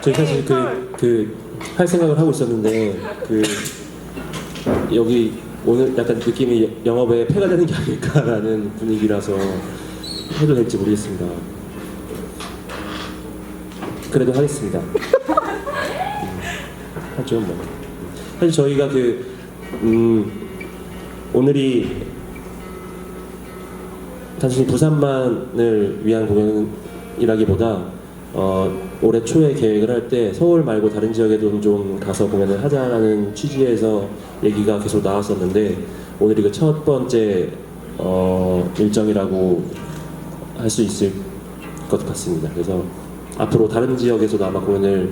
저희 사실 그 그 할 생각을 하고 있었는데 그 여기 오늘 약간 느낌이 영업에 폐가 되는 게 아닐까라는 분위기라서 해도 될지 모르겠습니다. 그래도 하겠습니다. 음, 하죠 뭐. 사실 저희가 그 음, 오늘이 단순히 부산만을 위한 공연이라기보다 어, 올해 초에 계획을 할 때 서울 말고 다른 지역에도 좀 가서 공연을 하자라는 취지에서 얘기가 계속 나왔었는데 오늘이 그 첫 번째 어, 일정이라고 할 수 있을 것 같습니다. 그래서 앞으로 다른 지역에서도 아마 공연을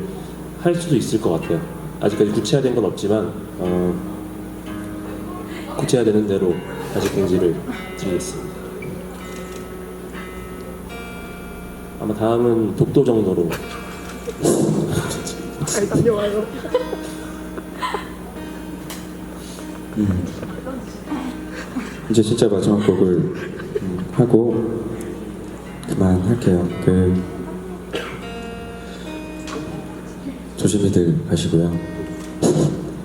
할 수도 있을 것 같아요. 아직까지 구체화된 건 없지만 어, 구체화되는 대로 다시 공지를 드리겠습니다. 아마 다음은 독도 정도로 잘 다녀와요 이제 진짜 마지막 곡을 음, 하고 그만할게요. 그 조심히들 가시고요.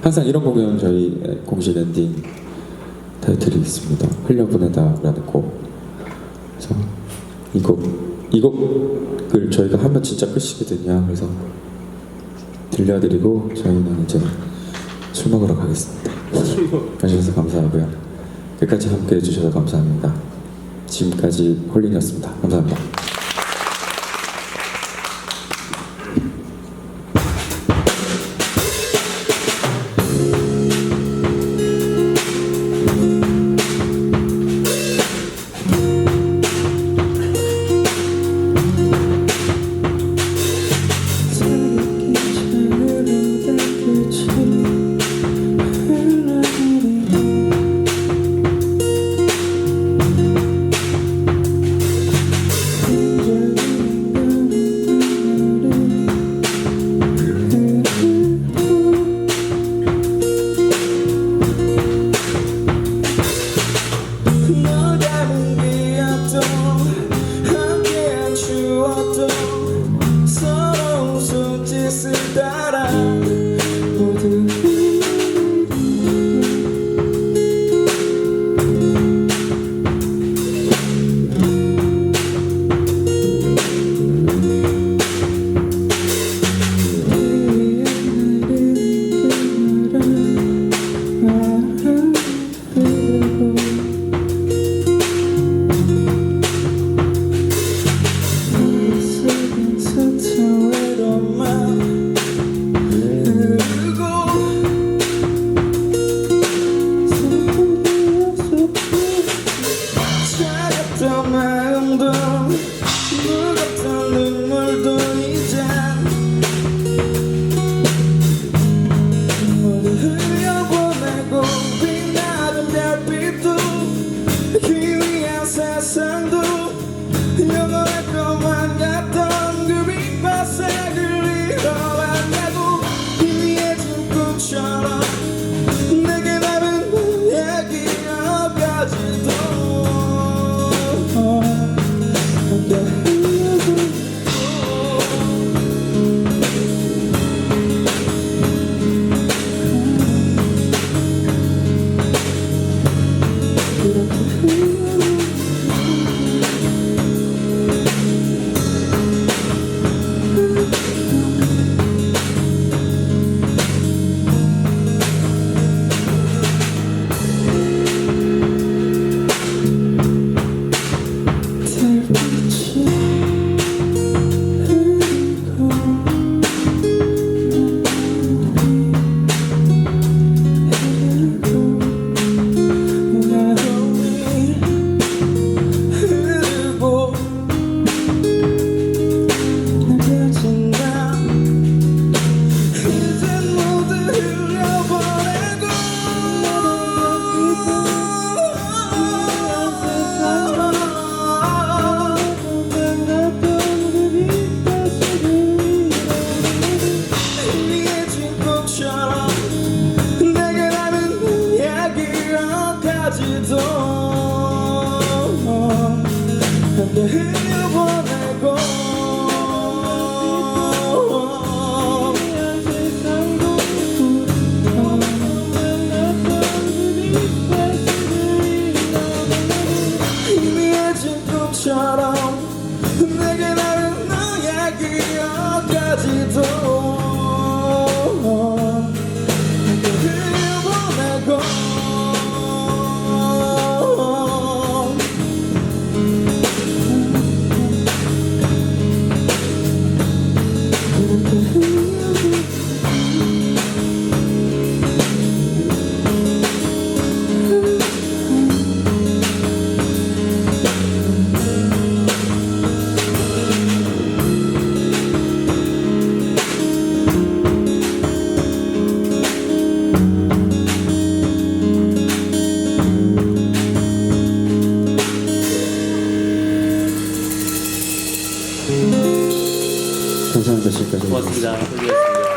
항상 이런 공연 저희 공식 엔딩 타이틀이 있습니다. 흘려보내다라는 곡. 그래서 이 곡, 이 곡을 저희가 하면 진짜 끝이거든요. 그래서 들려드리고 저희는 이제 술 먹으러 가겠습니다. 가셔서 감사하고요. 끝까지 함께 해주셔서 감사합니다. 지금까지 홀린이었습니다. 감사합니다. 희미 감사합니다. 지금까지 고맙습니다. 홀리였습니다.